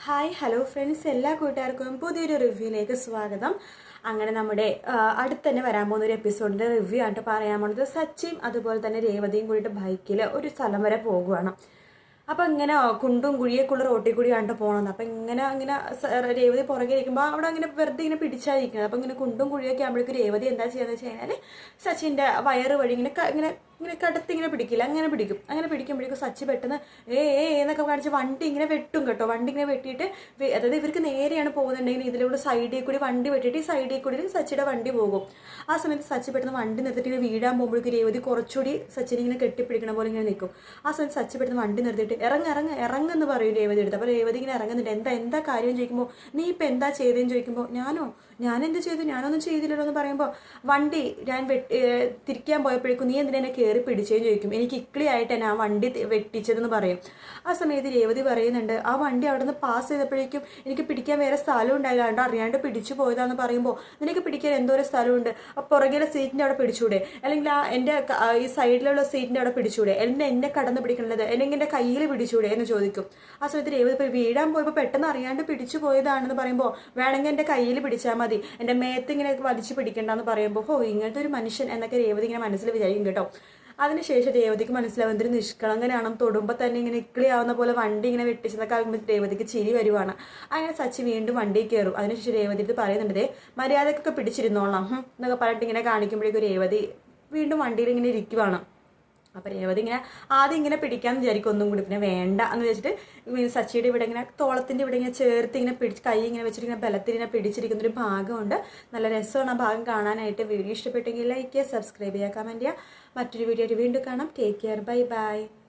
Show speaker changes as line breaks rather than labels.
Hi hello friends എല്ലാ കൂട്ടുകാർക്കും പുതിയൊരു റിവ്യൂയിലേക്ക് സ്വാഗതം. അങ്ങനെ നമ്മുടെ ആ, അടുത്ത് തന്നെ വരാൻ പോകുന്ന ഒരു എപ്പിസോഡിന്റെ റിവ്യൂ ആയിട്ട് പറയാൻ പോകുന്നത് സച്ചിയും അതുപോലെ തന്നെ രേവതിയും കൂടിയിട്ട് ബൈക്കിൽ ഒരു സ്ഥലം വരെ പോകുവാണ്. അപ്പോൾ ഇങ്ങനെ കുണ്ടും കുഴിയൊക്കെയുള്ള റോട്ടിൽ കൂടി കണ്ട് പോകണമെന്ന് അപ്പൊ ഇങ്ങനെ ഇങ്ങനെ രേവതി പുറകെ ഇരിക്കുമ്പോൾ അവിടെ ഇങ്ങനെ വെറുതെ ഇങ്ങനെ പിടിച്ചായിരിക്കുന്നത് അപ്പോൾ ഇങ്ങനെ കുണ്ടും കുഴിയൊക്കെ ആകുമ്പോഴേക്കും രേവതി എന്താ ചെയ്യുന്നത് വെച്ച് കഴിഞ്ഞാൽ സച്ചിന്റെ വയറ് വഴി ഇങ്ങനെ ഇങ്ങനെ ഇങ്ങനെ കടത്തി ഇങ്ങനെ പിടിക്കില്ല. അങ്ങനെ പിടിക്കും. അങ്ങനെ പിടിക്കുമ്പോഴേക്കും സച്ചി പെട്ടെന്ന് ഏ ഏ എന്നൊക്കെ കാണിച്ച് വണ്ടി ഇങ്ങനെ വെട്ടും കേട്ടോ. വണ്ടി ഇങ്ങനെ വെട്ടിയിട്ട് അതായത് ഇവർക്ക് നേരെയാണ് പോകുന്നുണ്ടെങ്കിൽ ഇതിലൂടെ സൈഡിൽ കൂടി വണ്ടി വെട്ടിട്ട് ഈ സൈഡിൽ കൂടി സച്ചിയുടെ വണ്ടി പോകും. ആ സമയത്ത് സച്ചി പെട്ടെന്ന് വണ്ടി നിർത്തിയിട്ട് വീഴാൻ പോകുമ്പോഴേക്കും രേവതി കുറച്ചുകൂടി സച്ചിനെ ഇങ്ങനെ കെട്ടിപ്പിടിക്കണ പോലെ ഇങ്ങനെ നിൽക്കും. ആ സമയത്ത് സച്ചി പെട്ടെന്ന് വണ്ടി നിർത്തിയിട്ട് ഇറങ്ങ ഇറങ്ങ ഇറങ്ങെന്ന് പറയും രേവതി എടുത്ത് അപ്പോൾ രേവതി ഇങ്ങനെ ഇറങ്ങുന്നുണ്ട്. എന്താ എന്താ കാര്യം ചോദിക്കുമ്പോൾ നീ ഇപ്പം എന്താ ചെയ്തതെന്ന് ചോദിക്കുമ്പോൾ ഞാനോ? ഞാൻ എന്ത് ചെയ്തു? ഞാനൊന്നും ചെയ്തില്ലല്ലോ എന്ന് പറയുമ്പോൾ വണ്ടി ഞാൻ തിരിക്കാൻ പോയപ്പോഴേക്കും നീ എന്തിനാ എന്നെ കയറി പിടിച്ചേന്ന് ചോദിക്കും. എനിക്ക് ഇക്ലി ആയിട്ട് തന്നെ ആ വണ്ടി വെട്ടിച്ചതെന്ന് പറയും. ആ സമയത്ത് രേവതി പറയുന്നുണ്ട് ആ വണ്ടി അവിടെ നിന്ന് പാസ് ചെയ്തപ്പോഴേക്കും എനിക്ക് പിടിക്കാൻ വേറെ സ്ഥലം ഉണ്ടായില്ലാണ്ട് അറിയാണ്ട് പിടിച്ചു പോയതാന്ന് പറയുമ്പോൾ നിനക്ക് പിടിക്കാൻ എന്തോരം സ്ഥലമുണ്ട് ആ പുറകിലെ സീറ്റിന്റെ അവിടെ പിടിച്ചൂടെ? അല്ലെങ്കിൽ ആ എന്റെ ഈ സൈഡിലുള്ള സീറ്റിന്റെ അവിടെ പിടിച്ചൂടെ? എന്നെ എന്നെ കടന്ന് പിടിക്കണത്? അല്ലെങ്കിൽ എന്റെ കയ്യിൽ പിടിച്ചൂടെ എന്ന് ചോദിക്കും. ആ സമയത്ത് രേവതി ഇപ്പോൾ വീഴാൻ പോയപ്പോൾ പെട്ടെന്ന് അറിയാണ്ട് പിടിച്ചു പോയതാണെന്ന് പറയുമ്പോൾ വേണമെങ്കിൽ എന്റെ കയ്യിൽ പിടിച്ചാൽ മതി. എന്റെ മേത്ത് ഇങ്ങനെ വലിച്ചു പിടിക്കണ്ടെന്ന് പറയുമ്പോൾ ഹോ ഇങ്ങനത്തെ ഒരു മനുഷ്യൻ എന്നൊക്കെ രേവതി ഇങ്ങനെ മനസ്സിൽ വിചാരിക്കും കേട്ടോ. അതിനുശേഷം രേവതിക്ക് മനസ്സിലാവും എന്തൊരു നിഷ്കളങ്കനാണ് തൊടുമ്പോൾ തന്നെ ഇങ്ങനെ ഇക്കിളിയാവുന്ന പോലെ വണ്ടി ഇങ്ങനെ വെട്ടിച്ചെന്നൊക്കെ ആകുമ്പോൾ രേവതിക്ക് ചിരി വരുവാണ്. അങ്ങനെ സച്ചി വീണ്ടും വണ്ടിയിൽ കയറും അതിനുശേഷം രേവതി ഇത് പറയുന്നുണ്ട് മര്യാദക്കൊക്കെ പിടിച്ചിരുന്നോളാം ഹും," എന്നൊക്കെ പറഞ്ഞിട്ട് ഇങ്ങനെ കാണിക്കുമ്പോഴേക്കും രേവതി വീണ്ടും വണ്ടിയിൽ ഇങ്ങനെ ഇരിക്കുവാണ്. അപ്പോൾ രേവതി ഇങ്ങനെ ആദ്യം ഇങ്ങനെ പിടിക്കാന്ന് വിചാരിക്കും ഒന്നും കൂടി. പിന്നെ വേണ്ട എന്ന് വെച്ചിട്ട് മീൻസ് സച്ചിയുടെ ഇവിടെ ഇങ്ങനെ തോളത്തിന്റെ ഇവിടെ ഇങ്ങനെ ചേർത്ത് ഇങ്ങനെ പിടിച്ച് കൈ ഇങ്ങനെ വെച്ചിട്ട് ഇങ്ങനെ ബലത്തിൽ ഇങ്ങനെ പിടിച്ചിരിക്കുന്ന ഒരു ഭാഗമുണ്ട്. നല്ല രസമാണ് ആ ഭാഗം കാണാനായിട്ട്. വീഡിയോ ഇഷ്ടപ്പെട്ടെങ്കിൽ ലൈക്ക് ചെയ്യുക സബ്സ്ക്രൈബ് ചെയ്യുക കമന്റ് ചെയ്യുക. മറ്റൊരു വീഡിയോ വീണ്ടും കാണാം. Take care bye bye